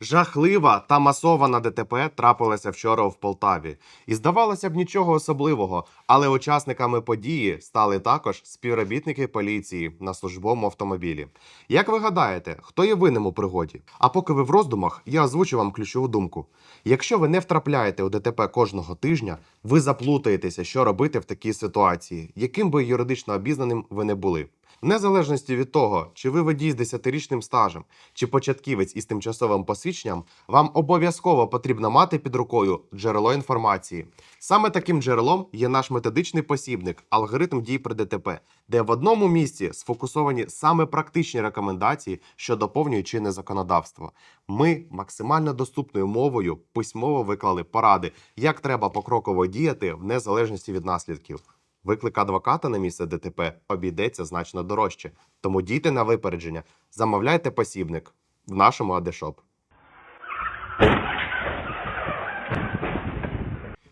Жахлива та масована ДТП трапилася вчора в Полтаві. І здавалося б нічого особливого, але учасниками події стали також співробітники поліції на службовому автомобілі. Як ви гадаєте, хто є винним у пригоді? А поки ви в роздумах, я озвучу вам ключову думку. Якщо ви не втрапляєте у ДТП кожного тижня, ви заплутаєтеся, що робити в такій ситуації, яким би юридично обізнаним ви не були. В незалежності від того, чи ви водій з 10-річним стажем, чи початківець із тимчасовим посвідченням, вам обов'язково потрібно мати під рукою джерело інформації. Саме таким джерелом є наш методичний посібник алгоритм дій при ДТП, де в одному місці сфокусовані саме практичні рекомендації, що доповнюють чинне законодавство. Ми максимально доступною мовою письмово виклали поради, як треба покроково діяти в незалежності від наслідків. Виклик адвоката на місце ДТП обійдеться значно дорожче. Тому дійте на випередження, замовляйте посібник в нашому Адешоп.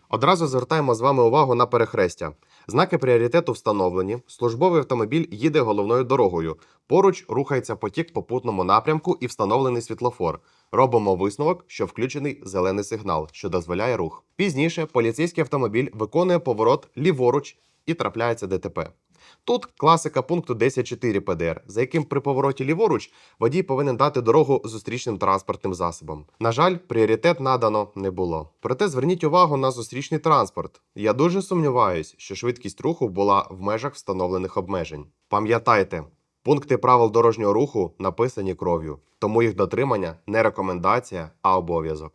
Одразу звертаємо з вами увагу на перехрестя. Знаки пріоритету встановлені. Службовий автомобіль їде головною дорогою. Поруч рухається потік в попутному напрямку і встановлений світлофор. Робимо висновок, що включений зелений сигнал, що дозволяє рух. Пізніше поліцейський автомобіль виконує поворот ліворуч і трапляється ДТП. Тут класика пункту 10.4 ПДР, за яким при повороті ліворуч водій повинен дати дорогу зустрічним транспортним засобам. На жаль, пріоритет надано не було. Проте зверніть увагу на зустрічний транспорт. Я дуже сумніваюсь, що швидкість руху була в межах встановлених обмежень. Пам'ятайте, пункти правил дорожнього руху написані кров'ю, тому їх дотримання не рекомендація, а обов'язок.